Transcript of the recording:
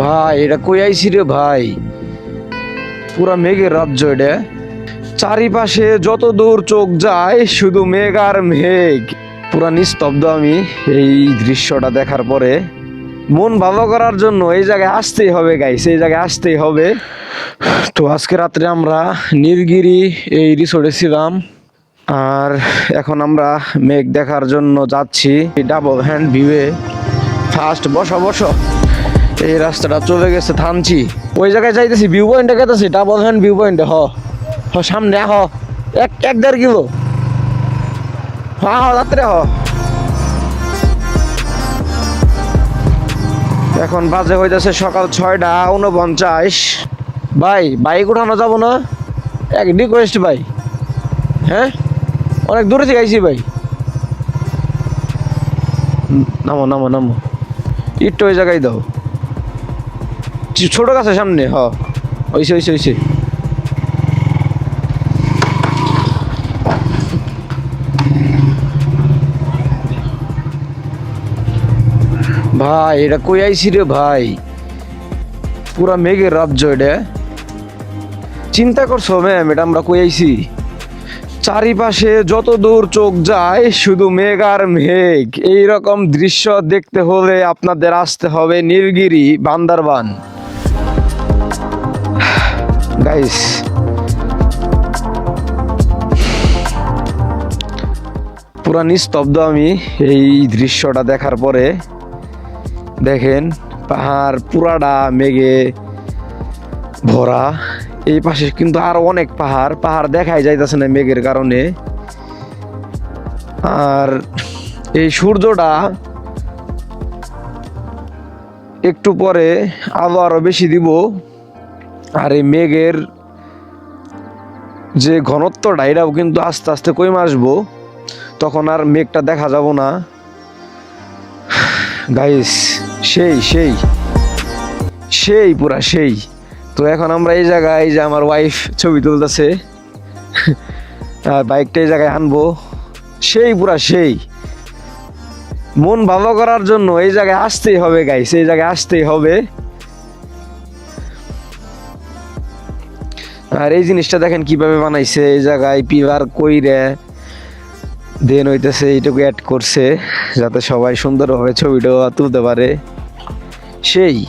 ভাই, এটা কই আইছি রে ভাই? পুরা মেঘের রাজ্য এটা। চারিপাশে যত দূর চোখ যায়, শুধু মেঘ আর মেঘ। পুরা নিস্তব্ধ আমি এই দৃশ্যটা দেখার পরে। মন ভালো করার জন্য এই জায়গায় আসতেই হবে গাইস এই জায়গায় আসতেই হবে। তো আজকে রাত্রে আমরা নীলগিরি এই রিসোর্টে ছিলাম। আর এখন আমরা মেঘ দেখার জন্য যাচ্ছি। ডাবল হ্যান্ড ভিউয়ে ফার্স্ট বসো বসো। এই রাস্তাটা চলে গেছে থামছি ওই জায়গায় যাইতেছি ভিউ পয়েন্টে গেতেছি ডাবল হ্যান্ড ভিউ পয়েন্টে হ। হ, সামনে, হ। এক এক দেড় কিলো। হ হ, রাত্রে, হ। এখন বাজে হইতেছে সকাল ছয়টা উনপঞ্চাশ ভাই, বাইক উঠানো যাব না? এক রিকোয়েস্ট ভাই। হ্যাঁ? অনেক দূরে থেকে আইছি, ভাই। নামো নামো নামো। একটু ওই জায়গায় দাও। ছোট গাছের সামনে, হ। ওইসে ওইসে ওইসে। ভাই, এটা কই আইছি রে ভাই? পুরা মেঘের রাজ্য এটা। চিন্তা করছ, ম্যাম, এটা আমরা কই আইছি? চারিপাশে যত দূর চোখ যায়, শুধু মেঘ আর মেঘ। এই রকম দৃশ্য দেখতে হলে আপনাদের আসতে হবে নীলগিরি বান্দারবান। গাইস পুরা নিস্তব্ধ আমি এই দৃশ্যটা দেখার পরে। দেখেন, পাহাড় পুরাটা মেঘে ভরা। এই পাশে কিন্তু আরও অনেক পাহাড়। পাহাড় দেখাই যাইতেছে না মেঘের কারণে। আর এই সূর্যটা একটু পরে আরও বেশি দিব। আর এই মেঘের যে ঘনত্বটা, এটাও কিন্তু আস্তে আস্তে কমে আসব। তখন আর মেঘটা দেখা যাব না। গাইস সেই সেই সেই পুরা সেই। তো এখন আমরা এই জায়গায় যে আমার ওয়াইফ ছবি তুলতেছে, আর বাইকটা এই জায়গায় আনব। সেই পুরা সেই। মন ভালো করার জন্য এই জায়গায় আসতেই হবে গাইস এই জায়গায় আসতেই হবে। আর এই জিনিসটা দেখেন কীভাবে বানাইছে, এই জায়গায় পিভার কইরে দেন হইতেছে, এইটুকু অ্যাড করছে, যাতে সবাই সুন্দরভাবে ছবিটা তুলতে পারে। সেই।